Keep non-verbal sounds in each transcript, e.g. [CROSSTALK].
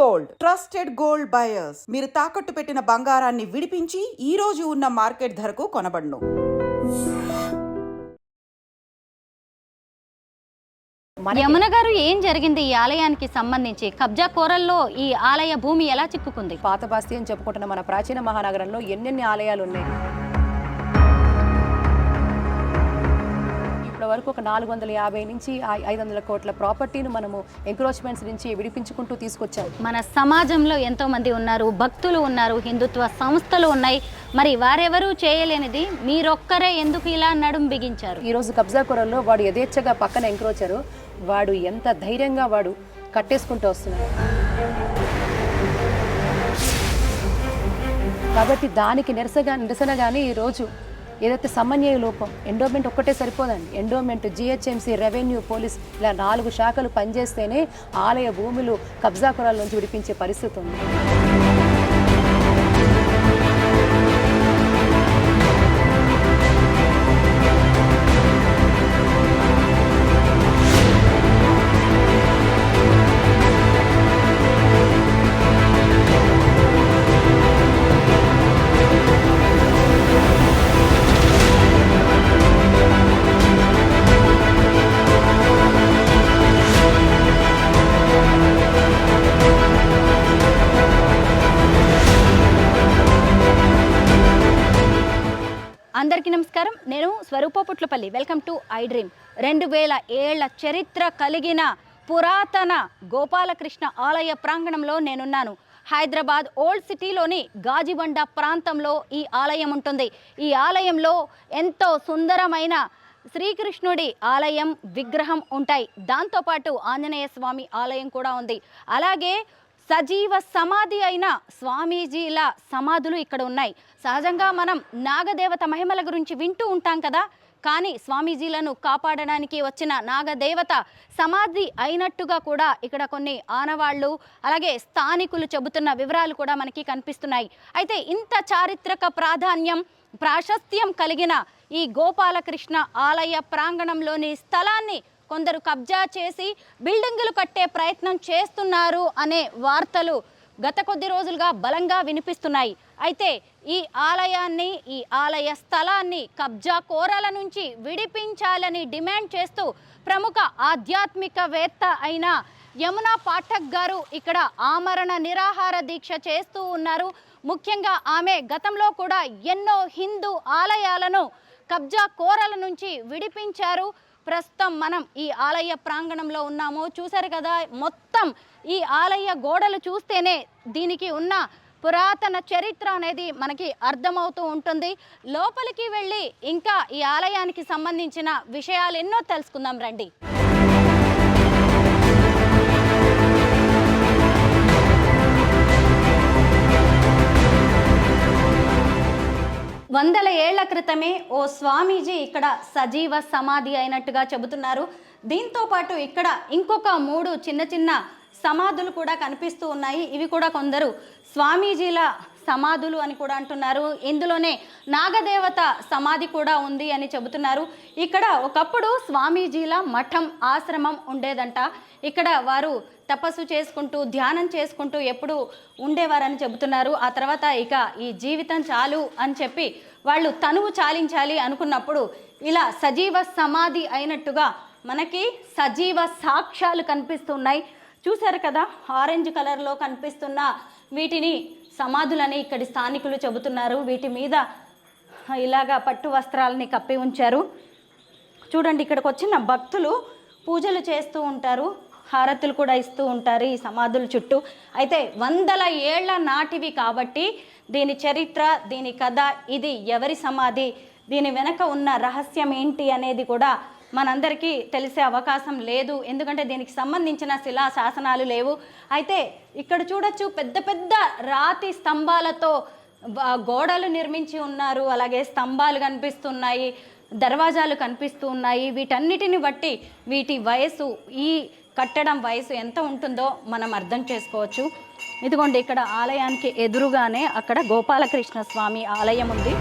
Gold trusted gold buyers మీరు తాకట్టు పెట్టిన బంగారాన్ని విడిపించి ఈ రోజు ఉన్న మార్కెట్ ధరకు కొనబడును యమున గారు ఏం జరిగింది ఈ ఆలయానికి సంబంధించి కబ్జా కోరల్లో ఈ ఆలయ భూమి ఎలా చిక్కుకుంది పాత బాస్తి అని చెప్పుకుంటున్న మన ప్రాచీన మహానగరంలో ఎన్నెన్ని ఆలయాలు ఉన్నాయి ఇప్పటి వరకు ఒక నాలుగు వందల యాభై నుంచి ఐదు వందల కోట్ల ప్రాపర్టీని మనము ఎంక్రోచ్మెంట్స్ నుంచి విడిపించుకుంటూ తీసుకొచ్చాం మన సమాజంలో ఎంతో మంది ఉన్నారు భక్తులు ఉన్నారు హిందుత్వ సంస్థలు ఉన్నాయి మరి వారెవరూ చేయలేనిది మీరొక్కరే ఎందుకు ఇలా నడుం బిగించారు ఈరోజు కబ్జా కూరల్లో వాడు యథేచ్ఛగా పక్కన ఎంక్రోచారు వాడు ఎంత ధైర్యంగా వాడు కట్టేసుకుంటూ వస్తున్నాడు కాబట్టి దానికి నిరసగా నిరసనగానే ఈరోజు ఏదైతే సమన్వయ లోపం ఎండోమెంట్ ఒక్కటే సరిపోదండి ఎండోమెంట్ జిహెచ్ఎంసీ రెవెన్యూ పోలీస్ ఇలా నాలుగు శాఖలు పనిచేస్తేనే ఆలయ భూములు కబ్జాకురాల నుంచి విడిపించే పరిస్థితి ఉంది Karupaputlapalli welcome to I dream రెండు వేల ఏళ్ల చరిత్ర కలిగిన పురాతన గోపాలకృష్ణ ఆలయ ప్రాంగణంలో నేనున్నాను హైదరాబాద్ ఓల్డ్ సిటీలోని గాజిబండ ప్రాంతంలో ఈ ఆలయం ఉంటుంది ఈ ఆలయంలో ఎంతో సుందరమైన శ్రీకృష్ణుడి ఆలయం విగ్రహం ఉంటాయి దాంతోపాటు ఆంజనేయ స్వామి ఆలయం కూడా ఉంది అలాగే సజీవ సమాధి అయిన స్వామీజీల సమాధులు ఇక్కడ ఉన్నాయి సహజంగా మనం నాగదేవత మహిమల గురించి వింటూ ఉంటాం కదా కానీ స్వామీజీలను కాపాడడానికి వచ్చిన నాగదేవత సమాధి అయినట్టుగా కూడా ఇక్కడ కొన్ని ఆనవాళ్లు అలాగే స్థానికులు చెబుతున్న వివరాలు కూడా మనకి కనిపిస్తున్నాయి అయితే ఇంత చారిత్రక ప్రాధాన్యం ప్రాశస్త్యం కలిగిన ఈ గోపాలకృష్ణ ఆలయ ప్రాంగణంలోని స్థలాన్ని కొందరు కబ్జా చేసి బిల్డింగులు కట్టే ప్రయత్నం చేస్తున్నారు అనే వార్తలు గత కొద్ది రోజులుగా బలంగా వినిపిస్తున్నాయి అయితే ఈ ఆలయాన్ని ఈ ఆలయ స్థలాన్ని కబ్జా కోరాల నుంచి విడిపించాలని డిమాండ్ చేస్తూ ప్రముఖ ఆధ్యాత్మికవేత్త అయిన యమునా పాఠక్ గారు ఇక్కడ ఆమరణ నిరాహార దీక్ష చేస్తూ ఉన్నారు ముఖ్యంగా ఆమె గతంలో కూడా ఎన్నో హిందూ ఆలయాలను కబ్జా కోరల నుంచి విడిపించారు ప్రస్తుతం మనం ఈ ఆలయ ప్రాంగణంలో ఉన్నాము చూశారు కదా మొత్తం ఈ ఆలయ గోడలు చూస్తేనే దీనికి ఉన్న పురాతన చరిత్ర అనేది మనకి అర్థమవుతూ ఉంటుంది లోపలికి వెళ్ళి ఇంకా ఈ ఆలయానికి సంబంధించిన విషయాలు ఎన్నో తెలుసుకుందాం రండి వందల ఏళ్ల క్రితమే ఓ స్వామీజీ ఇక్కడ సజీవ సమాధి అయినట్టుగా చెబుతున్నారు దీంతో పాటు ఇక్కడ ఇంకొక మూడు చిన్న చిన్న సమాధులు కూడా కనిపిస్తూ ఉన్నాయి ఇవి కూడా కొందరు స్వామీజీల సమాధులు అని కూడా అంటున్నారు ఇందులోనే నాగదేవత సమాధి కూడా ఉంది అని చెబుతున్నారు ఇక్కడ ఒకప్పుడు స్వామీజీల మఠం ఆశ్రమం ఉండేదంట ఇక్కడ వారు తపస్సు చేసుకుంటూ ధ్యానం చేసుకుంటూ ఎప్పుడు ఉండేవారని చెబుతున్నారు ఆ తర్వాత ఇక ఈ జీవితం చాలు అని చెప్పి వాళ్ళు తనువు చాలించాలి అనుకున్నప్పుడు ఇలా సజీవ సమాధి అయినట్టుగా మనకి సజీవ సాక్ష్యాలు కనిపిస్తున్నాయి చూశారు కదా ఆరెంజ్ కలర్లో కనిపిస్తున్న వీటిని సమాధులని ఇక్కడి స్థానికులు చెబుతున్నారు వీటి మీద ఇలాగా పట్టు వస్త్రాలని కప్పి ఉంచారు చూడండి ఇక్కడికి వచ్చిన భక్తులు పూజలు చేస్తూ ఉంటారు హారతులు కూడా ఇస్తూ ఉంటారు ఈ సమాధుల చుట్టూ అయితే వందల ఏళ్ల నాటివి కాబట్టి దీని చరిత్ర దీని కథ ఇది ఎవరి సమాధి దీని వెనక ఉన్న రహస్యం ఏంటి అనేది కూడా మనందరికీ తెలిసే అవకాశం లేదు ఎందుకంటే దీనికి సంబంధించిన శిలా శాసనాలు లేవు అయితే ఇక్కడ చూడొచ్చు పెద్ద పెద్ద రాతి స్తంభాలతో గోడలు నిర్మించి ఉన్నారు అలాగే స్తంభాలు కనిపిస్తున్నాయి దర్వాజాలు కనిపిస్తూ ఉన్నాయి వీటన్నిటిని బట్టి వీటి వయసు ఈ కట్టడం వయసు ఎంత ఉంటుందో మనం అర్థం చేసుకోవచ్చు ఇదిగోండి ఇక్కడ ఆలయానికి ఎదురుగానే అక్కడ గోపాలకృష్ణ స్వామి ఆలయం ఉంది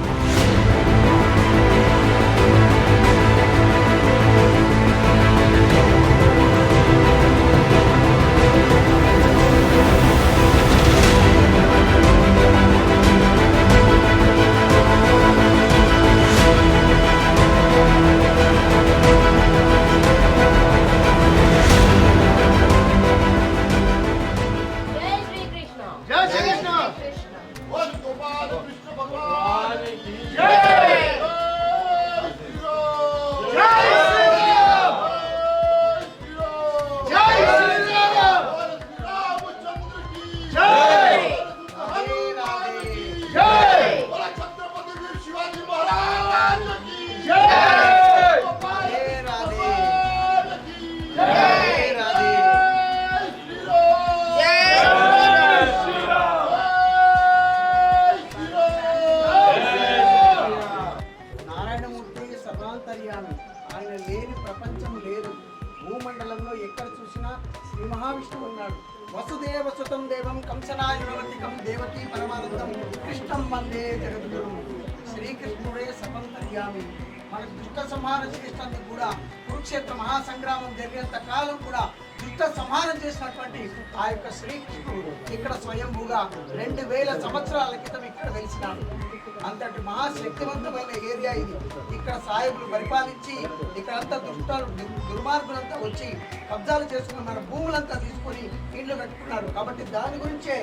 ఇక్కడ సాయకులు పరిపాలించి ఇక్కడ అంతా దుష్టాలు దుర్మార్గులంతా వచ్చి కబ్జాలు చేసుకుని మన భూములంతా తీసుకొని ఇండ్లు కట్టుకున్నారు కాబట్టి దాని గురించే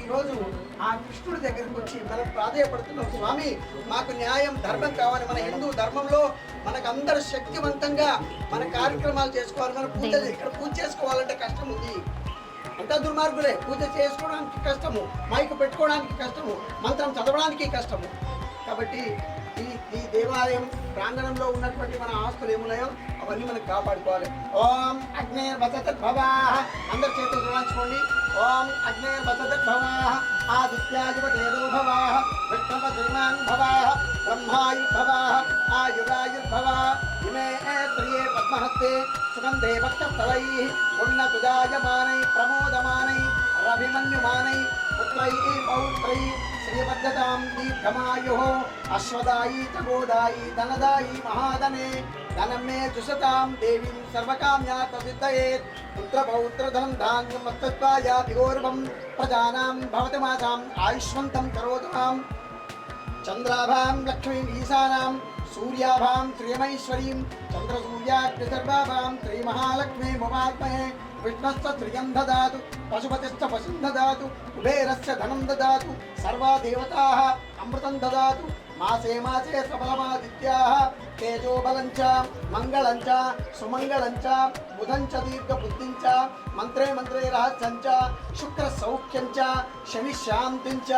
ఈరోజు ఆ కృష్ణుడి దగ్గరికి వచ్చి మనం ప్రాధాయపడుతున్నాం స్వామి మాకు న్యాయం ధర్మం కావాలి మన హిందూ ధర్మంలో మనకు అందరు శక్తివంతంగా మన కార్యక్రమాలు చేసుకోవాలి మన పూజలు ఇక్కడ పూజ చేసుకోవాలంటే కష్టం ఉంది అంతా దుర్మార్గులే పూజ చేసుకోవడానికి కష్టము మైకు పెట్టుకోవడానికి కష్టము మంత్రం చదవడానికి కష్టము కాబట్టి ఈ దేవాలయం ప్రాంగణంలో ఉన్నటువంటి మన ఆస్తులు ఏమున్నాయో అవన్నీ మనం కాపాడుకోవాలి ఓం అగ్నే భవా అందరి చేతులు రుణించుకోండి ఓం అగ్నే భవా ఆ దిత్యాధిపతేదో భవా విష్ణవధర్మాన్ భవా బ్రహ్మాయుర్భవా ఆ యుగాయుర్భవా ఇమే ప్రియే పద్మహస్తే సుగంధే భక్తస్థలై ఉన్నతుదాయమానై ప్రమోదమానై రభిమన్యుమానై పుత్రై పౌత్రై देवदतां दीर्घमायुः अश्वदायी तगोदायी धनदायी महाधने धनं मे जुषतां देवीं सर्वकाम्या पुत्रपौत्रधनं प्रजानां भवति मासाम् आयुष्मन्तं चन्द्राभां लक्ष्मीम् ईशानां सूर्याभां चन्द्रसूर्याग्निसर्वाभां విష్ణశ్చ త్రియం దాతు పశుపతిశ్చ పశుం దాతు కుబేరశ్చ ధనం దాతు సర్వా దేవతా అమృతం దాతు మాసే మాసే సఫలమాదిత్యాः తేజోబలంచ మంగళంచ సుమంగళంచ బుధంచ దీర్ఘబుద్ధించ మంత్రే మంత్రే రహస్యంచ శుక్ర సౌఖ్యంచ శని శాంతించ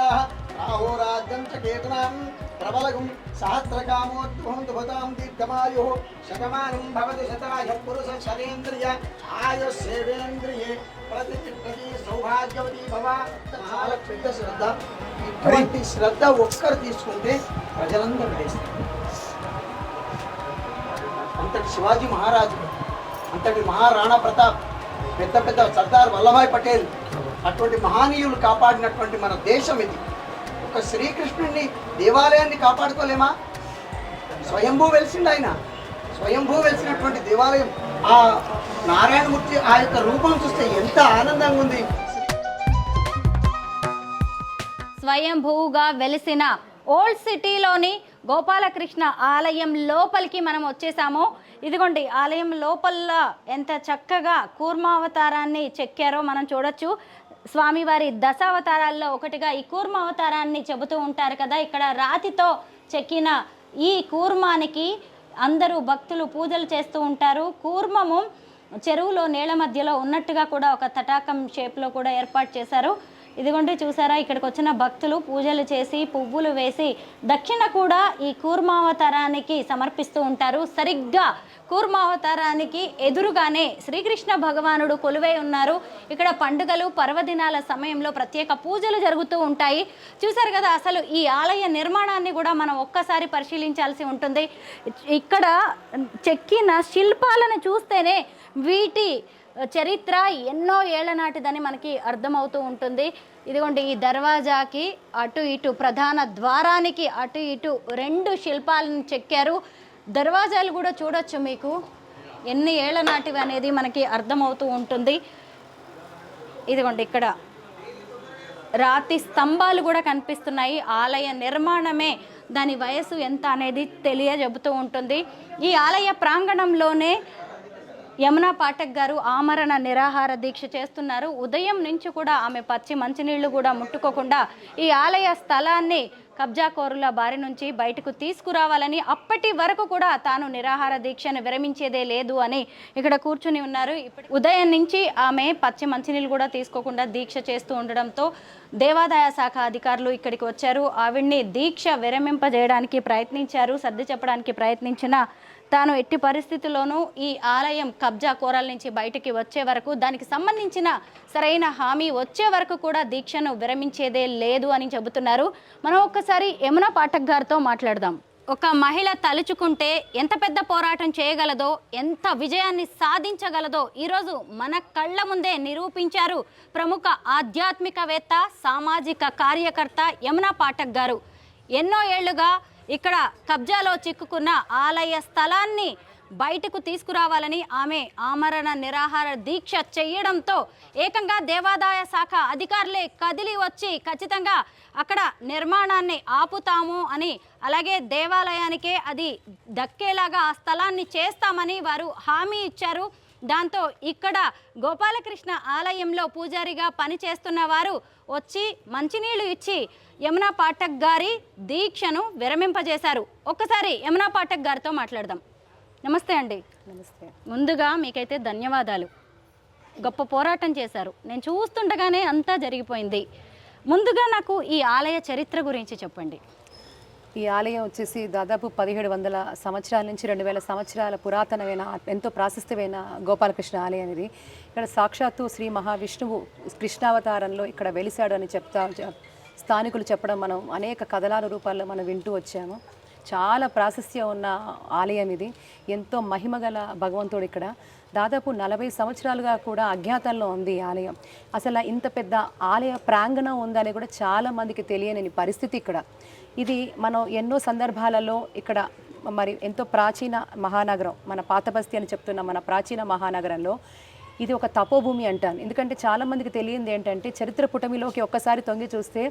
రాహోరాజ్యం చ కేతనాం ప్రబలగం సహస్రకామోద్భవంతుభతాం దీర్ఘమాయు శతమానం భవతి శతాయ పురుష శరేంద్రియ ఆయు సేవేంద్రియే ప్రతి సౌభాగ్యవతి భవ మహాలక్ష్మి శ్రద్ధ ఇటువంటి శ్రద్ధ ఒక్కరు తీసుకుంటే ప్రజలందరూ వేస్తారు అంతటి శివాజీ మహారాజు అంతటి మహారాణా ప్రతాప్ పెద్ద పెద్ద సర్దార్ వల్లభాయ్ పటేల్ అటువంటి మహానీయులు కాపాడినటువంటి మన దేశం ఇది ఒక శ్రీకృష్ణుడిని దేవాలయాన్ని కాపాడుకోలేమా స్వయంభూ వెలిసిండు ఆయన స్వయంభూ వెలిసినటువంటి దేవాలయం ఆ నారాయణమూర్తి ఆ యొక్క రూపం చూస్తే ఎంత ఆనందంగా ఉంది స్వయంభూగా వెలిసిన ఓల్డ్ సిటీలోని గోపాలకృష్ణ ఆలయం లోపలికి మనం వచ్చేసాము ఇదిగోండి ఆలయం లోపల ఎంత చక్కగా కూర్మావతారాన్ని చెక్కారో మనం చూడొచ్చు స్వామివారి దశావతారాల్లో ఒకటిగా ఈ కూర్మావతారాన్ని చెబుతూ ఉంటారు కదా ఇక్కడ రాతితో చెక్కిన ఈ కూర్మానికి అందరూ భక్తులు పూజలు చేస్తూ ఉంటారు కూర్మము చెరువులో నేల మధ్యలో ఉన్నట్టుగా కూడా ఒక తటాకం షేప్లో కూడా ఏర్పాటు చేశారు ఇదిగోండి చూసారా ఇక్కడికి వచ్చిన భక్తులు పూజలు చేసి పువ్వులు వేసి దక్షిణ కూడా ఈ కూర్మావతారానికి సమర్పిస్తూ ఉంటారు సరిగ్గా కూర్మావతారానికి ఎదురుగానే శ్రీకృష్ణ భగవానుడు కొలువై ఉన్నారు ఇక్కడ పండుగలు పర్వదినాల సమయంలో ప్రత్యేక పూజలు జరుగుతూ ఉంటాయి చూసారు కదా అసలు ఈ ఆలయ నిర్మాణాన్ని కూడా మనం ఒక్కసారి పరిశీలించాల్సి ఉంటుంది ఇక్కడ చెక్కిన శిల్పాలను చూస్తేనే వీటి చరిత్ర ఎన్నో ఏళ్ల నాటిదని మనకి అర్థమవుతూ ఉంటుంది ఇదిగోండి ఈ దర్వాజాకి అటు ఇటు ప్రధాన ద్వారానికి అటు ఇటు రెండు శిల్పాలను చెక్కారు దర్వాజాలు కూడా చూడొచ్చు మీకు ఎన్ని ఏళ్ల నాటివి అనేది మనకి అర్థమవుతూ ఉంటుంది ఇదిగోండి ఇక్కడ రాతి స్తంభాలు కూడా కనిపిస్తున్నాయి ఆలయ నిర్మాణమే దాని వయసు ఎంత అనేది తెలియజెబుతూ ఉంటుంది ఈ ఆలయ ప్రాంగణంలోనే యమునా పాఠక్ గారు ఆమరణ నిరాహార దీక్ష చేస్తున్నారు ఉదయం నుంచి కూడా ఆమె పచ్చి మంచినీళ్లు కూడా ముట్టుకోకుండా ఈ ఆలయ స్థలాన్ని కబ్జాకోరుల బారి నుంచి బయటకు తీసుకురావాలని అప్పటి వరకు కూడా తాను నిరాహార దీక్షను విరమించేదే లేదు అని ఇక్కడ కూర్చుని ఉన్నారు ఉదయం నుంచి ఆమె పచ్చి మంచినీళ్ళు కూడా తీసుకోకుండా దీక్ష చేస్తూ ఉండడంతో దేవాదాయ శాఖ అధికారులు ఇక్కడికి వచ్చారు ఆవిడ్ని దీక్ష విరమింపజేయడానికి ప్రయత్నించారు సర్ది చెప్పడానికి ప్రయత్నించిన తాను ఎట్టి పరిస్థితుల్లోనూ ఈ ఆలయం కబ్జా కోరల నుంచి బయటికి వచ్చే వరకు దానికి సంబంధించిన సరైన హామీ వచ్చే వరకు కూడా దీక్షను విరమించేదే లేదు అని చెబుతున్నారు మనం ఒక్కసారి యమున పాఠక్ గారితో మాట్లాడదాం ఒక మహిళ తలుచుకుంటే ఎంత పెద్ద పోరాటం చేయగలదో ఎంత విజయాన్ని సాధించగలదో ఈరోజు మన కళ్ళ ముందే నిరూపించారు ప్రముఖ ఆధ్యాత్మికవేత్త సామాజిక కార్యకర్త యమున పాఠక్ గారు ఎన్నో ఏళ్లుగా ఇక్కడ కబ్జాలో చిక్కుకున్న ఆలయ స్థలాన్ని బయటకు తీసుకురావాలని ఆమె ఆమరణ నిరాహార దీక్ష చేయడంతో ఏకంగా దేవాదాయ శాఖ అధికారులే కదిలి వచ్చి ఖచ్చితంగా అక్కడ నిర్మాణాన్ని ఆపుతాము అని అలాగే దేవాలయానికే అది దక్కేలాగా ఆ స్థలాన్ని చేస్తామని వారు హామీ ఇచ్చారు దాంతో ఇక్కడ గోపాలకృష్ణ ఆలయంలో పూజారిగా పనిచేస్తున్న వారు వచ్చి మంచినీళ్లు ఇచ్చి యమునా పాఠక్ గారి దీక్షను విరమింపజేశారు ఒక్కసారి యమునా పాఠక్ గారితో మాట్లాడదాం నమస్తే అండి నమస్తే ముందుగా మీకైతే ధన్యవాదాలు గొప్ప పోరాటం చేశారు నేను చూస్తుండగానే అంతా జరిగిపోయింది ముందుగా నాకు ఈ ఆలయ చరిత్ర గురించి చెప్పండి ఈ ఆలయం వచ్చేసి దాదాపు పదిహేడు వందల సంవత్సరాల నుంచి రెండు వేల సంవత్సరాల పురాతనమైన ఎంతో ప్రాశస్త్యమైన గోపాలకృష్ణ ఆలయం అనేది ఇక్కడ సాక్షాత్తు శ్రీ మహావిష్ణువు కృష్ణావతారంలో ఇక్కడ వెలిశాడు అని చెప్తా స్థానికులు చెప్పడం మనం అనేక కథలాల రూపాల్లో మనం వింటూ వచ్చాము చాలా ప్రాశస్య ఉన్న ఆలయం ఇది ఎంతో మహిమగల భగవంతుడు ఇక్కడ దాదాపు నలభై సంవత్సరాలుగా కూడా అజ్ఞాతంలో ఉంది ఈ ఆలయం అసలు ఇంత పెద్ద ఆలయ ప్రాంగణం ఉందని కూడా చాలామందికి తెలియని పరిస్థితి ఇక్కడ ఇది మనం ఎన్నో సందర్భాలలో ఇక్కడ మరి ఎంతో ప్రాచీన మహానగరం మన పాతబస్తి అని చెప్తున్న మన ప్రాచీన మహానగరంలో ఇది ఒక తపోభూమి అంటాను ఎందుకంటే చాలామందికి తెలియంది ఏంటంటే చరిత్ర పుటమిలోకి ఒక్కసారి తొంగి చూస్తే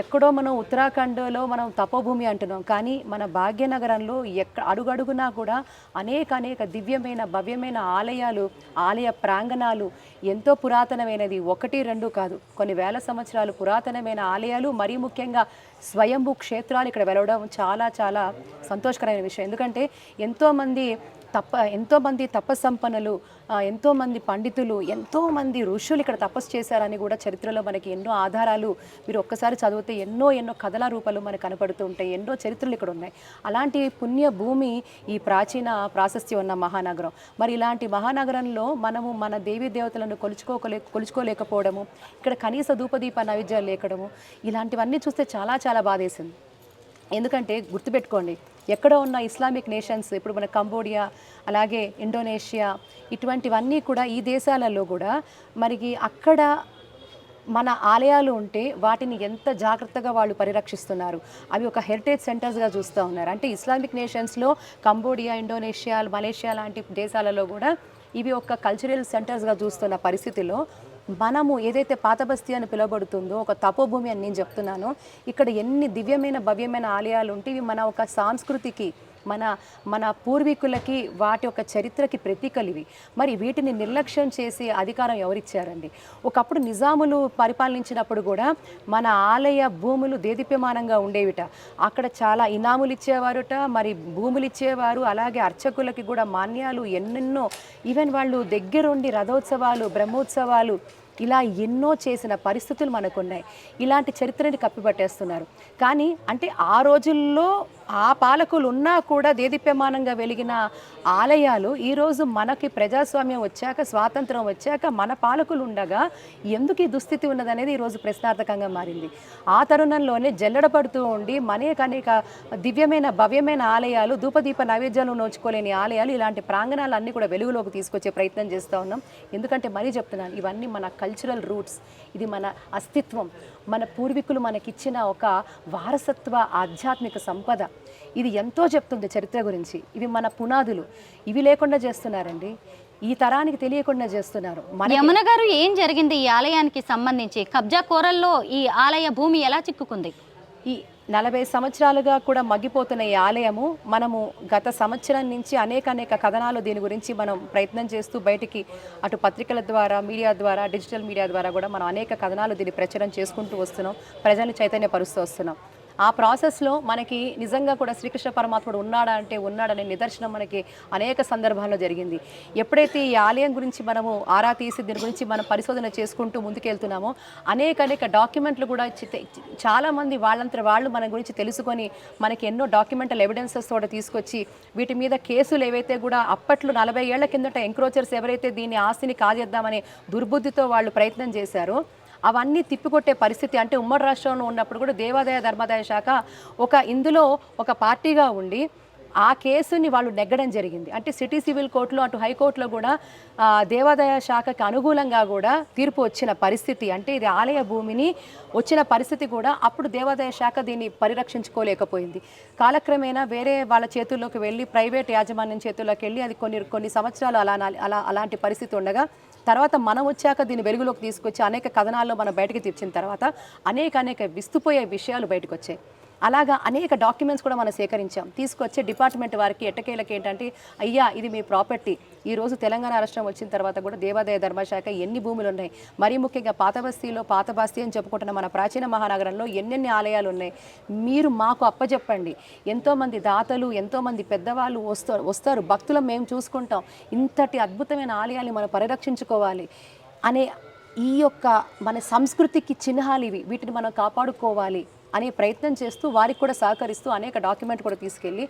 ఎక్కడో మనం ఉత్తరాఖండ్లో మనం తపోభూమి అంటున్నాం కానీ మన భాగ్యనగరంలో ఎక్క అడుగడుగునా కూడా అనేక అనేక దివ్యమైన భవ్యమైన ఆలయాలు ఆలయ ప్రాంగణాలు ఎంతో పురాతనమైనది ఒకటి రెండు కాదు కొన్ని వేల సంవత్సరాలు పురాతనమైన ఆలయాలు మరీ ముఖ్యంగా స్వయంభూ క్షేత్రాలు ఇక్కడ వెలవడం చాలా చాలా సంతోషకరమైన విషయం ఎందుకంటే ఎంతోమంది తప్ప ఎంతోమంది తపస్సంపన్నులు ఎంతోమంది పండితులు ఎంతోమంది ఋషులు ఇక్కడ తపస్సు చేశారని కూడా చరిత్రలో మనకి ఎన్నో ఆధారాలు మీరు ఒక్కసారి చదువు పోతే ఎన్నో ఎన్నో కథల రూపాలు మనకు కనపడుతూ ఉంటాయి ఎన్నో చరిత్రలు ఇక్కడ ఉన్నాయి అలాంటి పుణ్య భూమి ఈ ప్రాచీన ప్రాశస్తి ఉన్న మహానగరం మరి ఇలాంటి మహానగరంలో మనము మన దేవీ దేవతలను కొలుచుకోకలే కొలుచుకోలేకపోవడము ఇక్కడ కనీస ధూపదీప నైవేద్యాలు లేకడము ఇలాంటివన్నీ చూస్తే చాలా చాలా బాధేసింది ఎందుకంటే గుర్తుపెట్టుకోండి ఎక్కడ ఉన్న ఇస్లామిక్ నేషన్స్ ఇప్పుడు మన కంబోడియా అలాగే ఇండోనేషియా ఇటువంటివన్నీ కూడా ఈ దేశాలలో కూడా మనకి అక్కడ మన ఆలయాలు ఉంటే వాటిని ఎంత జాగ్రత్తగా వాళ్ళు పరిరక్షిస్తున్నారు అవి ఒక హెరిటేజ్ సెంటర్స్గా చూస్తూ ఉన్నారు అంటే ఇస్లామిక్ నేషన్స్లో కంబోడియా ఇండోనేషియా మలేషియా లాంటి దేశాలలో కూడా ఇవి ఒక కల్చరల్ సెంటర్స్గా చూస్తున్న పరిస్థితిలో మనము ఏదైతే పాతబస్తీ అని పిలువబడుతుందో ఒక తపోభూమి అని నేను చెప్తున్నాను ఇక్కడ ఎన్ని దివ్యమైన భవ్యమైన ఆలయాలు ఉంటే ఇవి మన ఒక సాంస్కృతికి మన మన పూర్వీకులకి వాటి యొక్క చరిత్రకి ప్రతీకలు ఇవి మరి వీటిని నిర్లక్ష్యం చేసి అధికారం ఎవరిచ్చారండి ఒకప్పుడు నిజాములు పరిపాలించినప్పుడు కూడా మన ఆలయ భూములు దేదీప్యమానంగా ఉండేవిట అక్కడ చాలా ఇనాములు ఇచ్చేవారుట మరి భూములు ఇచ్చేవారు అలాగే అర్చకులకి కూడా మాన్యాలు ఎన్నెన్నో ఈవెన్ వాళ్ళు దగ్గరుండి రథోత్సవాలు బ్రహ్మోత్సవాలు ఇలా ఎన్నో చేసిన పరిస్థితులు మనకున్నాయి ఇలాంటి చరిత్రని కప్పిపట్టేస్తున్నారు కానీ అంటే ఆ రోజుల్లో ఆ పాలకులు ఉన్నా కూడా దేదీప్యమానంగా వెలిగిన ఆలయాలు ఈరోజు మనకి ప్రజాస్వామ్యం వచ్చాక స్వాతంత్రం వచ్చాక మన పాలకులు ఉండగా ఎందుకు ఈ దుస్థితి ఉన్నదనేది ఈరోజు ప్రశ్నార్థకంగా మారింది ఆ తరుణంలోనే జల్లెడ పడుతూ ఉండి అనేక అనేక దివ్యమైన భవ్యమైన ఆలయాలు ధూపదీప నైవేద్యాలు నోచుకోలేని ఆలయాలు ఇలాంటి ప్రాంగణాలు అన్నీ కూడా వెలుగులోకి తీసుకొచ్చే ప్రయత్నం చేస్తూ ఉన్నాం ఎందుకంటే మరీ చెప్తున్నాను ఇవన్నీ మన కల్చరల్ రూట్స్ ఇది మన అస్తిత్వం మన పూర్వీకులు మనకిచ్చిన ఒక వారసత్వ ఆధ్యాత్మిక సంపద ఇది ఎంతో చెప్తుంది చరిత్ర గురించి ఇవి మన పునాదులు ఇవి లేకుండా చేస్తున్నారండి ఈ తరానికి తెలియకుండా చేస్తున్నారు యమున గారు ఏం జరిగింది ఈ ఆలయానికి సంబంధించి కబ్జా కూరల్లో ఈ ఆలయ భూమి ఎలా చిక్కుకుంది ఈ నలభై సంవత్సరాలుగా కూడా మగ్గిపోతున్న ఈ ఆలయము మనము గత సంవత్సరం నుంచి అనేక అనేక కథనాలు దీని గురించి మనం ప్రయత్నం చేస్తూ బయటికి అటు పత్రికల ద్వారా మీడియా ద్వారా డిజిటల్ మీడియా ద్వారా కూడా మనం అనేక కథనాలు దీన్ని ప్రచారం చేసుకుంటూ వస్తున్నాం ప్రజలను చైతన్యపరుస్తూ వస్తున్నాం ఆ ప్రాసెస్లో మనకి నిజంగా కూడా శ్రీకృష్ణ పరమాత్ముడు ఉన్నాడా అంటే ఉన్నాడనే నిదర్శనం మనకి అనేక సందర్భాల్లో జరిగింది ఎప్పుడైతే ఈ ఆలయం గురించి మనము ఆరా తీసి దీని గురించి మనం పరిశోధన చేసుకుంటూ ముందుకెళ్తున్నామో అనేక అనేక డాక్యుమెంట్లు కూడా చాలామంది వాళ్ళంతా వాళ్ళు మన గురించి తెలుసుకొని మనకి ఎన్నో డాక్యుమెంటల్ ఎవిడెన్సెస్ కూడా తీసుకొచ్చి వీటి మీద కేసులు ఏవైతే కూడా అప్పట్లో నలభై ఏళ్ల కిందట ఎంక్రోచర్స్ ఎవరైతే దీని ఆస్తిని కాజేద్దామనే దుర్బుద్ధితో వాళ్ళు ప్రయత్నం చేశారు అవన్నీ తిప్పికొట్టే పరిస్థితి అంటే ఉమ్మడి రాష్ట్రంలో ఉన్నప్పుడు కూడా దేవాదాయ ధర్మాదాయ శాఖ ఒక ఇందులో ఒక పార్టీగా ఉండి ఆ కేసుని వాళ్ళు నెగ్గడం జరిగింది అంటే సిటీ సివిల్ కోర్టులో అటు హైకోర్టులో కూడా దేవాదాయ శాఖకు అనుకూలంగా కూడా తీర్పు వచ్చిన పరిస్థితి అంటే ఇది ఆలయ భూమిని వచ్చిన పరిస్థితి కూడా అప్పుడు దేవాదాయ శాఖ దీన్ని పరిరక్షించుకోలేకపోయింది కాలక్రమేణా వేరే వాళ్ళ చేతుల్లోకి వెళ్ళి ప్రైవేట్ యాజమాన్యం చేతుల్లోకి వెళ్ళి అది కొన్ని కొన్ని సంవత్సరాలు అలా అలా అలాంటి పరిస్థితి ఉండగా తర్వాత మనం వచ్చాక దీన్ని వెలుగులోకి తీసుకొచ్చి అనేక కథనాల్లో మనం బయటకు తెచ్చిన తర్వాత అనేక అనేక విస్తుపోయే విషయాలు బయటకు వచ్చాయి అలాగా అనేక డాక్యుమెంట్స్ కూడా మనం సేకరించాం తీసుకొచ్చే డిపార్ట్మెంట్ వారికి ఎట్టకేలకు ఏంటంటే అయ్యా ఇది మీ ప్రాపర్టీ ఈ రోజు తెలంగాణ రాష్ట్రం వచ్చిన తర్వాత కూడా దేవాదాయ ధర్మశాఖ ఎన్ని భూములు ఉన్నాయి మరీ ముఖ్యంగా పాత బస్తీలో పాత అని చెప్పుకుంటున్న మన ప్రాచీన మహానగరంలో ఎన్నెన్ని ఆలయాలు ఉన్నాయి మీరు మాకు అప్పచెప్పండి ఎంతోమంది దాతలు ఎంతోమంది పెద్దవాళ్ళు వస్తారు వస్తారు భక్తులం మేము చూసుకుంటాం ఇంతటి అద్భుతమైన ఆలయాన్ని మనం పరిరక్షించుకోవాలి అనే ఈ యొక్క మన సంస్కృతికి చిహ్నాలు ఇవి వీటిని మనం కాపాడుకోవాలి అనే ప్రయత్నం చేస్తూ వారికి కూడా సహకరిస్తూ అనేక డాక్యుమెంట్ కూడా తీసుకెళ్ళి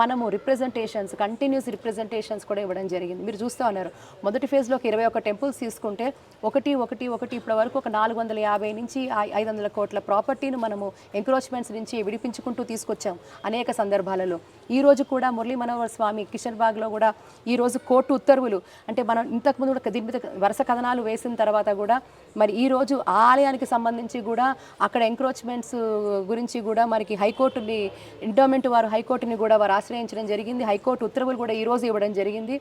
మనము రిప్రజెంటేషన్స్ కంటిన్యూస్ రిప్రజెంటేషన్స్ కూడా ఇవ్వడం జరిగింది మీరు చూస్తూ ఉన్నారు మొదటి ఫేజ్లోకి ఇరవై ఒక టెంపుల్స్ తీసుకుంటే ఒకటి ఒకటి ఒకటి ఇప్పటి వరకు ఒక నాలుగు వందల యాభై నుంచి ఐదు వందల కోట్ల ప్రాపర్టీని మనము ఎంక్రోచ్మెంట్స్ నుంచి విడిపించుకుంటూ తీసుకొచ్చాం అనేక సందర్భాలలో ఈరోజు కూడా మురళీ మనోహర్ స్వామి కిషన్ బాగ్లో కూడా ఈరోజు కోర్టు ఉత్తర్వులు అంటే మనం ఇంతకుముందు కూడా దీని మీద వరుస కథనాలు వేసిన తర్వాత కూడా మరి ఈరోజు ఆలయానికి సంబంధించి కూడా అక్కడ ఎంక్రోచ్మెంట్స్ గురించి కూడా మనకి హైకోర్టుని ఎండోమెంట్ వారు హైకోర్టుని కూడా వారు ఆశ్రయించడం జరిగింది హైకోర్టు ఉత్తర్వులు కూడా ఈరోజు ఇవ్వడం జరిగింది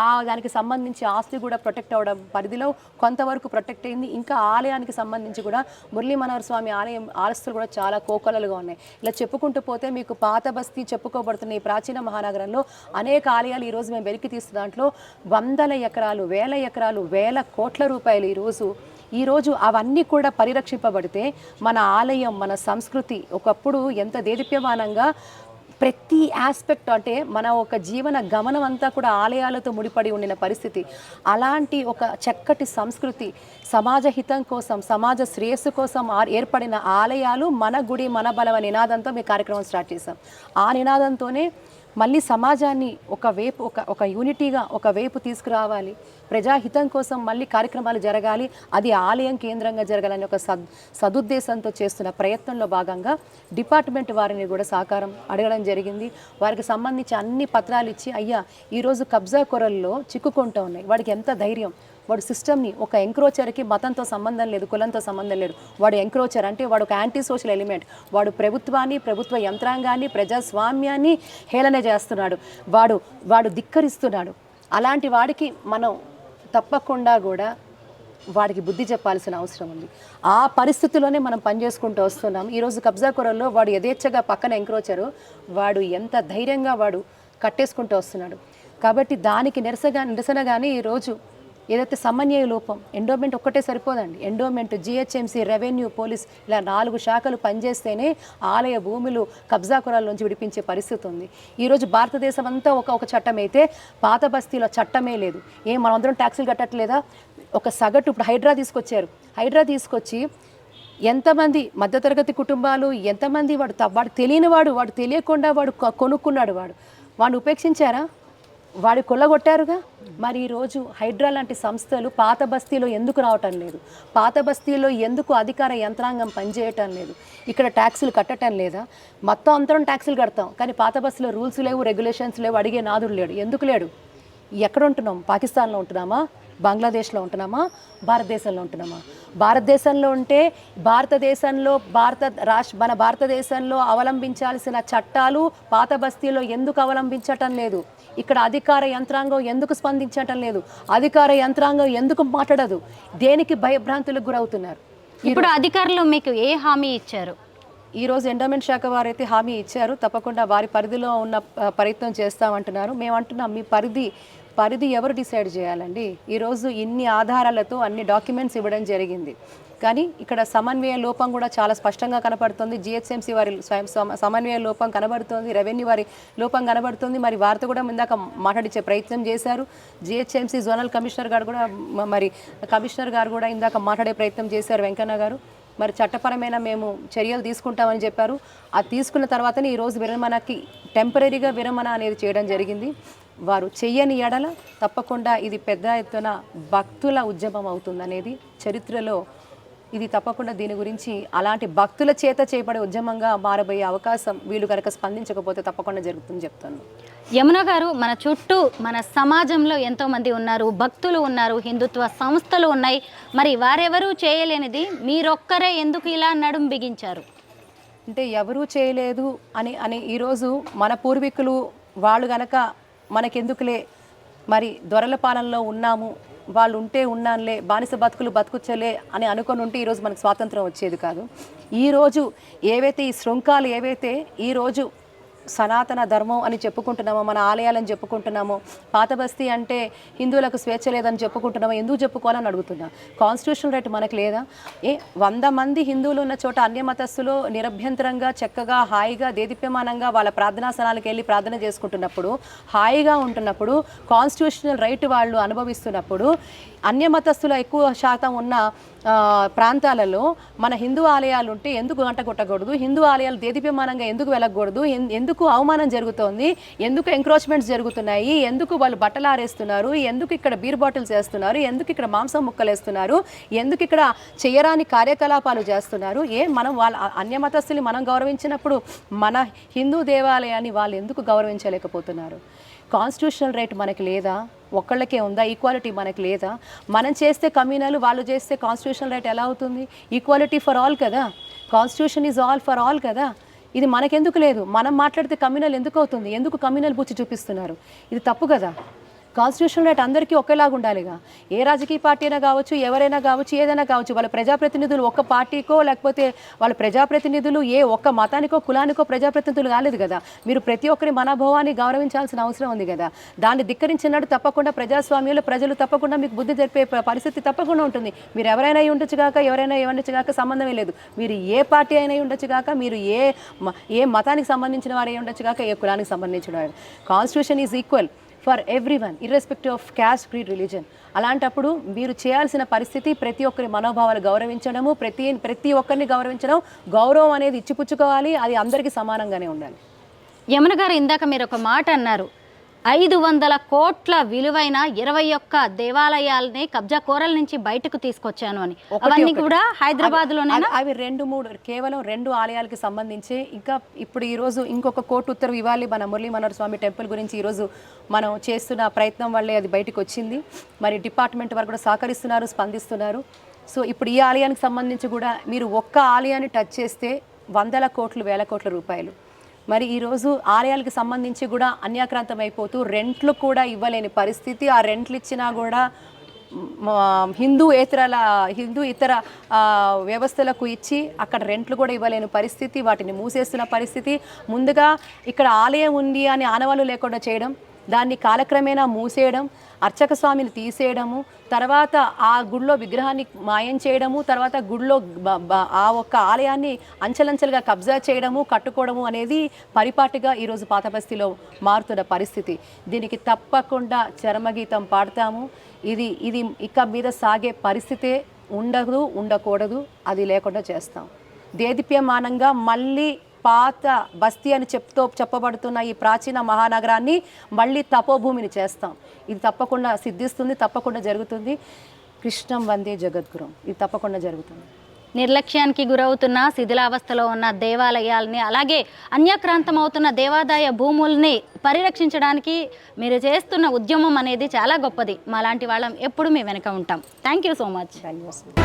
ఆ దానికి సంబంధించి ఆస్తి కూడా ప్రొటెక్ట్ అవ్వడం పరిధిలో కొంతవరకు ప్రొటెక్ట్ అయింది ఇంకా ఆలయానికి సంబంధించి కూడా మురళీ మనోహర్ స్వామి ఆలయం ఆస్తులు కూడా చాలా కోకలలుగా ఉన్నాయి ఇలా చెప్పుకుంటూ పోతే మీకు పాత బస్తీ చెప్పు చెప్పుకోబడుతున్న ఈ ప్రాచీన మహానగరంలో అనేక ఆలయాలు ఈరోజు మేము వెలికి తీస్తున్న దాంట్లో వందల ఎకరాలు వేల ఎకరాలు వేల కోట్ల రూపాయలు ఈరోజు ఈరోజు అవన్నీ కూడా పరిరక్షింపబడితే మన ఆలయం మన సంస్కృతి ఒకప్పుడు ఎంత దేదీప్యమానంగా ప్రతి ఆస్పెక్ట్ అంటే మన ఒక జీవన గమనం అంతా కూడా ఆలయాలతో ముడిపడి ఉండిన పరిస్థితి అలాంటి ఒక చక్కటి సంస్కృతి సమాజ హితం కోసం సమాజ శ్రేయస్సు కోసం ఏర్పడిన ఆలయాలు మన గుడి మన బలం నినాదంతో మీ కార్యక్రమం స్టార్ట్ చేశాం ఆ నినాదంతోనే మళ్ళీ సమాజాన్ని ఒక వైపు ఒక ఒక యూనిటీగా ఒక వైపు తీసుకురావాలి ప్రజాహితం కోసం మళ్ళీ కార్యక్రమాలు జరగాలి అది ఆలయం కేంద్రంగా జరగాలని ఒక సద్ సదుద్దేశంతో చేస్తున్న ప్రయత్నంలో భాగంగా డిపార్ట్మెంట్ వారిని కూడా సహకారం అడగడం జరిగింది వారికి సంబంధించి అన్ని పత్రాలు ఇచ్చి అయ్యా ఈరోజు కబ్జా కొరల్లో చిక్కుకుంటూ ఉన్నాయి వాడికి ఎంత ధైర్యం వాడు సిస్టమ్ని ఒక ఎంక్రోచర్కి మతంతో సంబంధం లేదు కులంతో సంబంధం లేదు వాడు ఎంక్రోచర్ అంటే వాడు ఒక యాంటీ సోషల్ ఎలిమెంట్ వాడు ప్రభుత్వాన్ని ప్రభుత్వ యంత్రాంగాన్ని ప్రజాస్వామ్యాన్ని హేళన చేస్తున్నాడు వాడు వాడు ధిక్కరిస్తున్నాడు అలాంటి వాడికి మనం తప్పకుండా కూడా వాడికి బుద్ధి చెప్పాల్సిన అవసరం ఉంది ఆ పరిస్థితిలోనే మనం పనిచేసుకుంటూ వస్తున్నాం ఈరోజు కబ్జా కూరల్లో వాడు యథేచ్ఛగా పక్కన ఎంక్రోచరు వాడు ఎంత ధైర్యంగా వాడు కట్టేసుకుంటూ వస్తున్నాడు కాబట్టి దానికి నిరసగా నిరసనగానే ఈరోజు ఏదైతే సమన్వయ లోపం ఎండోమెంట్ ఒక్కటే సరిపోదండి ఎండోమెంట్ జిహెచ్ఎంసీ రెవెన్యూ పోలీస్ ఇలా నాలుగు శాఖలు పనిచేస్తేనే ఆలయ భూములు కబ్జాకురాల నుంచి విడిపించే పరిస్థితి ఉంది ఈరోజు భారతదేశం అంతా ఒక ఒక చట్టం అయితే పాత బస్తీలో చట్టమే లేదు ఏం అందరం ట్యాక్సీలు కట్టట్లేదా ఒక సగటు ఇప్పుడు హైడ్రా తీసుకొచ్చారు హైడ్రా తీసుకొచ్చి ఎంతమంది మధ్యతరగతి కుటుంబాలు ఎంతమంది వాడు వాడు వాడు వాడు తెలియకుండా వాడు కొనుక్కున్నాడు వాడు వాడిని ఉపేక్షించారా వాడి కొల్లగొట్టారుగా మరి ఈరోజు హైడ్రా లాంటి సంస్థలు పాత బస్తీలో ఎందుకు రావటం లేదు పాత బస్తీలో ఎందుకు అధికార యంత్రాంగం పనిచేయటం లేదు ఇక్కడ ట్యాక్సులు కట్టడం లేదా మొత్తం అంతరం ట్యాక్సులు కడతాం కానీ పాత బస్తీలో రూల్స్ లేవు రెగ్యులేషన్స్ లేవు అడిగే నాదుడు లేడు ఎందుకు లేడు ఎక్కడ ఉంటున్నాం పాకిస్తాన్లో ఉంటున్నామా బంగ్లాదేశ్లో ఉంటున్నామా భారతదేశంలో ఉంటున్నామా భారతదేశంలో ఉంటే భారతదేశంలో భారత రాష్ట్ర మన భారతదేశంలో అవలంబించాల్సిన చట్టాలు పాత బస్తీలో ఎందుకు అవలంబించటం లేదు ఇక్కడ అధికార యంత్రాంగం ఎందుకు స్పందించటం లేదు అధికార యంత్రాంగం ఎందుకు మాట్లాడదు దేనికి భయభ్రాంతులకు గురవుతున్నారు ఇప్పుడు అధికారులు మీకు ఏ హామీ ఇచ్చారు ఈరోజు ఎండోమెంట్ శాఖ వారైతే హామీ ఇచ్చారు తప్పకుండా వారి పరిధిలో ఉన్న ప్రయత్నం చేస్తామంటున్నారు మేము అంటున్నాం మీ పరిధి పరిధి ఎవరు డిసైడ్ చేయాలండి ఈరోజు ఇన్ని ఆధారాలతో అన్ని డాక్యుమెంట్స్ ఇవ్వడం జరిగింది కానీ ఇక్కడ సమన్వయ లోపం కూడా చాలా స్పష్టంగా కనబడుతుంది జిహెచ్ఎంసీ వారి స్వయం సమన్వయ లోపం కనబడుతుంది రెవెన్యూ వారి లోపం కనబడుతుంది మరి వారితో కూడా ఇందాక మాట్లాడించే ప్రయత్నం చేశారు జిహెచ్ఎంసీ జోనల్ కమిషనర్ గారు కూడా మరి కమిషనర్ గారు కూడా ఇందాక మాట్లాడే ప్రయత్నం చేశారు వెంకన్న గారు మరి చట్టపరమైన మేము చర్యలు తీసుకుంటామని చెప్పారు ఆ తీసుకున్న తర్వాతనే ఈరోజు విరమణకి టెంపరీగా విరమణ అనేది చేయడం జరిగింది వారు చెయ్యని ఎడల తప్పకుండా ఇది పెద్ద ఎత్తున భక్తుల ఉద్యమం అవుతుందనేది చరిత్రలో ఇది తప్పకుండా దీని గురించి అలాంటి భక్తుల చేత చేపడే ఉద్యమంగా మారబోయే అవకాశం వీళ్ళు కనుక స్పందించకపోతే తప్పకుండా జరుగుతుందని చెప్తాను యమున గారు మన చుట్టూ మన సమాజంలో ఎంతోమంది ఉన్నారు భక్తులు ఉన్నారు హిందుత్వ సంస్థలు ఉన్నాయి మరి వారెవరూ చేయలేనిది మీరొక్కరే ఎందుకు ఇలా నడుం బిగించారు అంటే ఎవరూ చేయలేదు అని అని ఈరోజు మన పూర్వీకులు వాళ్ళు గనక మనకెందుకులే మరి దొరల పాలనలో ఉన్నాము వాళ్ళు ఉంటే ఉన్నానులే బానిస బతుకులు బతుకుచ్చలే అని అనుకొని ఉంటే ఈరోజు మనకు స్వాతంత్రం వచ్చేది కాదు ఈరోజు ఏవైతే ఈ శృంఖాలు ఏవైతే ఈరోజు సనాతన ధర్మం అని చెప్పుకుంటున్నామో మన ఆలయాలని చెప్పుకుంటున్నామో పాత బస్తీ అంటే హిందువులకు స్వేచ్ఛ లేదని చెప్పుకుంటున్నామో ఎందుకు చెప్పుకోవాలని అడుగుతున్నా కాన్స్టిట్యూషన్ రైట్ మనకు లేదా ఏ వంద మంది హిందువులు ఉన్న చోట అన్య మతస్థులు నిరభ్యంతరంగా చక్కగా హాయిగా దేదీప్యమానంగా వాళ్ళ ప్రార్థనా స్థలాలకు వెళ్ళి ప్రార్థన చేసుకుంటున్నప్పుడు హాయిగా ఉంటున్నప్పుడు కాన్స్టిట్యూషనల్ రైట్ వాళ్ళు అనుభవిస్తున్నప్పుడు అన్యమతస్థుల ఎక్కువ శాతం ఉన్న ప్రాంతాలలో మన హిందూ ఆలయాలు ఉంటే ఎందుకు గంట కొట్టకూడదు హిందూ ఆలయాలు దేదీప్యమానంగా ఎందుకు వెళ్ళకూడదు ఎందుకు అవమానం జరుగుతోంది ఎందుకు ఎంక్రోచ్మెంట్స్ జరుగుతున్నాయి ఎందుకు వాళ్ళు బట్టలు ఆరేస్తున్నారు ఎందుకు ఇక్కడ బీర్ బాటిల్స్ వేస్తున్నారు ఎందుకు ఇక్కడ మాంసం ముక్కలు వేస్తున్నారు ఎందుకు ఇక్కడ చేయరాని కార్యకలాపాలు చేస్తున్నారు ఏ మనం వాళ్ళ అన్యమతస్తుల్ని మనం గౌరవించినప్పుడు మన హిందూ దేవాలయాన్ని వాళ్ళు ఎందుకు గౌరవించలేకపోతున్నారు కాన్స్టిట్యూషనల్ రైట్ మనకి లేదా ఒక్కళ్ళకే ఉందా ఈక్వాలిటీ మనకి లేదా మనం చేస్తే కమ్యూనల్ వాళ్ళు చేస్తే కాన్స్టిట్యూషనల్ రైట్ ఎలా అవుతుంది ఈక్వాలిటీ ఫర్ ఆల్ కదా constitution is all for all కదా ఇది మనకెందుకు లేదు మనం మాట్లాడితే కమ్యూనల్ ఎందుకు అవుతుంది ఎందుకు కమ్యూనల్ బుచ్చి చూపిస్తున్నారు ఇది తప్పు కదా కాన్స్టిట్యూషన్ రైట్ అందరికీ ఒకేలాగా ఉండాలిగా ఏ రాజకీయ పార్టీ అయినా కావచ్చు ఎవరైనా కావచ్చు ఏదైనా కావచ్చు వాళ్ళ ప్రజాప్రతినిధులు ఒక్క పార్టీకో లేకపోతే వాళ్ళ ప్రజాప్రతినిధులు ఏ ఒక్క మతానికో కులానికో ప్రజాప్రతినిధులు కాలేదు కదా మీరు ప్రతి ఒక్కరి మనోభావాన్ని గౌరవించాల్సిన అవసరం ఉంది కదా దాన్ని ధిక్కరించినట్టు తప్పకుండా ప్రజాస్వామ్యంలో ప్రజలు తప్పకుండా మీకు బుద్ధి జరిపే పరిస్థితి తప్పకుండా ఉంటుంది మీరు ఎవరైనా ఉండొచ్చు కాక ఎవరైనా ఉండొచ్చు కాక సంబంధమే లేదు మీరు ఏ పార్టీ అయినా ఉండొచ్చు కాక మీరు ఏ ఏ మతానికి సంబంధించిన వారు ఉండొచ్చు కాక ఏ కులానికి సంబంధించిన వారు constitution is equal for everyone irrespective of caste creed religion అలాంటప్పుడు మీరు చేయాల్సిన పరిస్థితి ప్రతి ఒక్కరి మనోభావాలు గౌరవించడము ప్రతి ప్రతి ఒక్కరిని గౌరవించడం గౌరవం అనేది ఇచ్చిపుచ్చుకోవాలి అది అందరికీ సమానంగానే ఉండాలి యమున గారు ఇందాక మీరు ఒక మాట అన్నారు ఐదు వందల కోట్ల విలువైన ఇరవై ఒక్క దేవాలయాలని కబ్జా కోరల నుంచి బయటకు తీసుకొచ్చాను అని అవన్నీ కూడా హైదరాబాద్ లో అవి రెండు మూడు కేవలం రెండు ఆలయాలకు సంబంధించి ఇంకా ఇప్పుడు ఈ రోజు ఇంకొక కోర్టు ఉత్తర్వు ఇవ్వాలి మన మురళీ మనోహర్ స్వామి టెంపుల్ గురించి ఈ రోజు మనం చేస్తున్న ప్రయత్నం వల్లే అది బయటకు వచ్చింది మరి డిపార్ట్మెంట్ వారు కూడా సహకరిస్తున్నారు స్పందిస్తున్నారు సో ఇప్పుడు ఈ ఆలయానికి సంబంధించి కూడా మీరు ఒక్క ఆలయాన్ని టచ్ చేస్తే వందల కోట్లు వేల కోట్ల రూపాయలు మరి ఈరోజు ఆలయాలకు సంబంధించి కూడా అన్యాక్రాంతం అయిపోతూ రెంట్లు కూడా ఇవ్వలేని పరిస్థితి ఆ రెంట్లు ఇచ్చినా కూడా హిందూ ఇతరాల హిందూ ఇతర వ్యవస్థలకు ఇచ్చి అక్కడ రెంట్లు కూడా ఇవ్వలేని పరిస్థితి వాటిని మూసేస్తున్న పరిస్థితి ముందుగా ఇక్కడ ఆలయం ఉంది అని ఆనవాళ్ళు లేకుండా చేయడం దాన్ని కాలక్రమేణా మూసేయడం అర్చక స్వామిని తీసేయడము తర్వాత ఆ గుడిలో విగ్రహాన్ని మాయం చేయడము తర్వాత గుడిలో ఆ ఒక్క ఆలయాన్ని అంచెలంచెలుగా కబ్జా చేయడము కట్టుకోవడము అనేది పరిపాటిగా ఈరోజు పాతపస్తిలో మారుతున్న పరిస్థితి దీనికి తప్పకుండా చరమగీతం పాడతాము ఇది ఇది ఇక మీద సాగే పరిస్థితే ఉండదు ఉండకూడదు అది లేకుండా చేస్తాం దేదీప్యమానంగా మళ్ళీ పాత బస్తీ అని చెప్తో చెప్పబడుతున్న ఈ ప్రాచీన మహానగరాన్ని మళ్ళీ తపోభూమిని చేస్తాం ఇది తప్పకుండా సిద్ధిస్తుంది తప్పకుండా జరుగుతుంది కృష్ణం వందే జగద్గురం ఇది తప్పకుండా జరుగుతుంది నిర్లక్ష్యానికి గురవుతున్న శిథిలావస్థలో ఉన్న దేవాలయాల్ని అలాగే అన్యక్రాంతం అవుతున్న దేవాదాయ భూముల్ని పరిరక్షించడానికి మీరు చేస్తున్న ఉద్యమం అనేది చాలా గొప్పది మాలాంటి వాళ్ళం ఎప్పుడు మేము వెనక ఉంటాం thank you so much thank you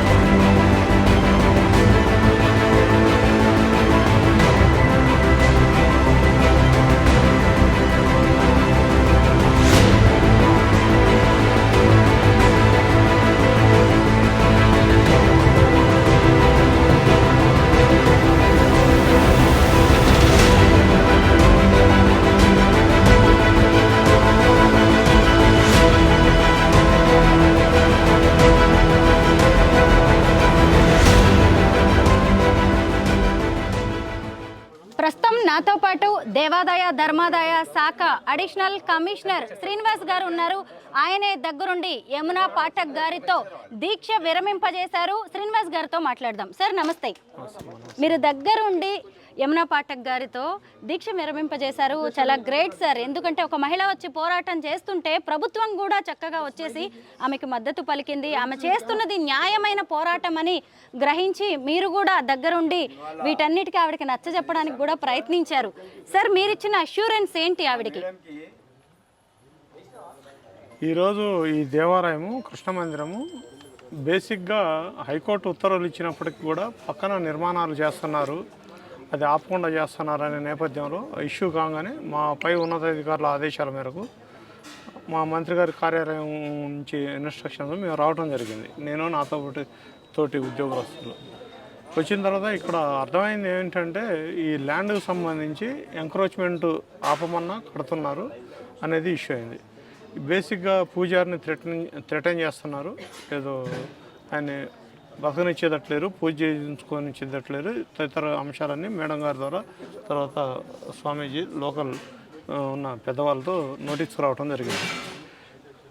దేవాదాయ ధర్మాదాయ శాఖ అడిషనల్ కమిషనర్ శ్రీనివాస్ గారు ఉన్నారు ఆయనే దగ్గరుండి యమునా పాఠక్ గారితో దీక్ష విరమింపజేశారు శ్రీనివాస్ గారితో మాట్లాడదాం సార్ నమస్తే మీరు దగ్గరుండి యమునా పాఠక్ గారితో దీక్ష విరమింపజేశారు చాలా గ్రేట్ సార్ ఎందుకంటే ఒక మహిళ వచ్చి పోరాటం చేస్తుంటే ప్రభుత్వం కూడా చక్కగా వచ్చేసి ఆమెకు మద్దతు పలికింది ఆమె చేస్తున్నది న్యాయమైన పోరాటం అని గ్రహించి మీరు కూడా దగ్గరుండి వీటన్నిటికీ ఆవిడకి నచ్చ చెప్పడానికి కూడా ప్రయత్నించారు సార్ మీరిచ్చిన అష్యూరెన్స్ ఏంటి ఆవిడకి ఈరోజు ఈ దేవాలయము కృష్ణ మందిరము బేసిక్గా హైకోర్టు ఉత్తర్వులు ఇచ్చినప్పటికి కూడా పక్కన నిర్మాణాలు చేస్తున్నారు అది ఆపకుండా చేస్తున్నారనే నేపథ్యంలో ఇష్యూ కాగానే మా పై ఉన్నతాధికారుల ఆదేశాల మేరకు మా మంత్రి గారి కార్యాలయం నుంచి ఇన్స్ట్రక్షన్స్ మేము రావడం జరిగింది నేను నాతో పాటు తోటి ఉద్యోగస్తులు వచ్చిన తర్వాత ఇక్కడ అర్థమైంది ఏంటంటే ఈ ల్యాండ్కు సంబంధించి ఎంక్రోచ్మెంట్ ఆపమన్నా కడుతున్నారు అనేది ఇష్యూ అయింది బేసిక్గా పూజారిని థ్రెటన్ థ్రెటన్ చేస్తున్నారు ఏదో ఆయన బసనిచ్చేదట్లేరు పూజ చేయించుకొని చేయించుకొనిచ్చేదట్లేరు తదితర అంశాలన్నీ మేడం గారి ద్వారా తర్వాత స్వామీజీ లోకల్ ఉన్న పెద్దవాళ్ళతో నోటీస్ రావడం జరిగింది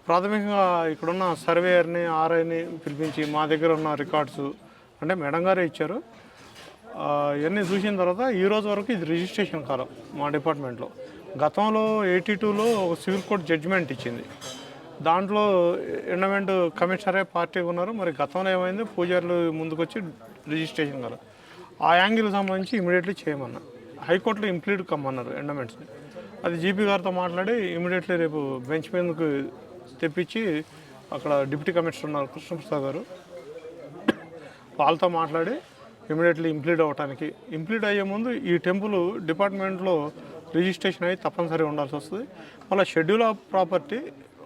ప్రాథమికంగా ఇక్కడున్న సర్వేయర్ని ఆర్ఐని పిలిపించి మా దగ్గర ఉన్న రికార్డ్స్ అంటే మేడం గారే ఇచ్చారు ఇవన్నీ చూసిన తర్వాత ఈ రోజు వరకు ఇది రిజిస్ట్రేషన్ కాలం మా డిపార్ట్మెంట్లో గతంలో ఎయిటీ టూలో ఒక సివిల్ కోర్ట్ జడ్జిమెంట్ ఇచ్చింది దాంట్లో ఎండమెంట్ కమిషనరే పార్టీ ఉన్నారు మరి గతంలో ఏమైంది పూజారులు ముందుకొచ్చి రిజిస్ట్రేషన్ గారు ఆ యాంగిల్ సంబంధించి ఇమీడియట్లీ చేయమన్నా హైకోర్టులో ఇంప్లీడ్ కమ్మన్నారు ఎండమెంట్స్ని అది జీపీ గారితో మాట్లాడి ఇమీడియట్లీ రేపు బెంచ్ మీదకు తెప్పించి అక్కడ డిప్యూటీ కమిషనర్ ఉన్నారు కృష్ణప్రసాద్ గారు వాళ్ళతో మాట్లాడి ఇమీడియట్లీ ఇంప్లీడ్ అవ్వడానికి ఇంప్లీడ్ అయ్యే ముందు ఈ టెంపుల్ డిపార్ట్మెంట్లో రిజిస్ట్రేషన్ అయ్యి తప్పనిసరి ఉండాల్సి వస్తుంది మళ్ళీ షెడ్యూల్ ఆఫ్ ప్రాపర్టీ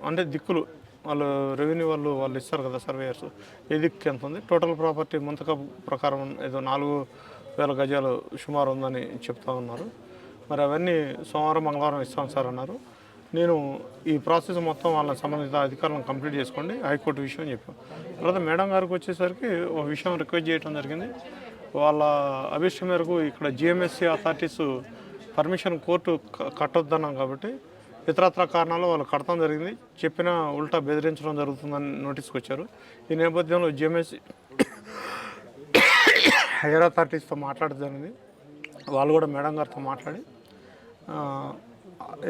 అంటే దిక్కులు వాళ్ళు రెవెన్యూ వాళ్ళు వాళ్ళు ఇస్తారు కదా సర్వేయర్స్ ఏ దిక్కు ఎంత ఉంది టోటల్ ప్రాపర్టీ ముంతక ప్రకారం ఏదో నాలుగు వేల గజాలు సుమారు ఉందని చెప్తా ఉన్నారు మరి అవన్నీ సోమవారం మంగళవారం ఇస్తాం సార్ అన్నారు నేను ఈ ప్రాసెస్ మొత్తం వాళ్ళ సంబంధిత అధికారులను కంప్లీట్ చేసుకోండి హైకోర్టు విషయం చెప్పాం తర్వాత మేడం గారికి వచ్చేసరికి ఒక విషయం రిక్వెస్ట్ చేయడం జరిగింది వాళ్ళ అభిష్టం మేరకు ఇక్కడ జిఎంఎస్సి అథారిటీస్ పర్మిషన్ కోర్టు కట్టొద్దన్నాం కాబట్టి ఇతరత్ర కారణాలు వాళ్ళు కడతాం జరిగింది చెప్పినా ఉల్టా బెదిరించడం జరుగుతుందని నోటీస్కి వచ్చారు ఈ నేపథ్యంలో జిఎంఎస్ హైయర్ అథారిటీస్తో మాట్లాడడం జరిగింది వాళ్ళు కూడా మేడం గారితో మాట్లాడి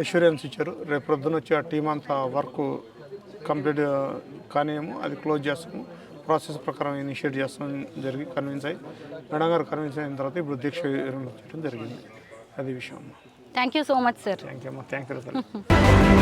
ఎష్యూరెన్స్ ఇచ్చారు రేపు ప్రొద్దున వచ్చి ఆ టీం అంతా వర్క్ కంప్లీట్ కానీయము అది క్లోజ్ చేస్తాము ప్రాసెస్ ప్రకారం ఇనిషియేట్ చేస్తాం జరిగి కన్విన్స్ అయ్యి మేడం గారు కన్విన్స్ అయిన తర్వాత ఇప్పుడు దీక్ష చేయడం జరిగింది అది విషయం Thank you so much, sir. Thank you, sir. [LAUGHS]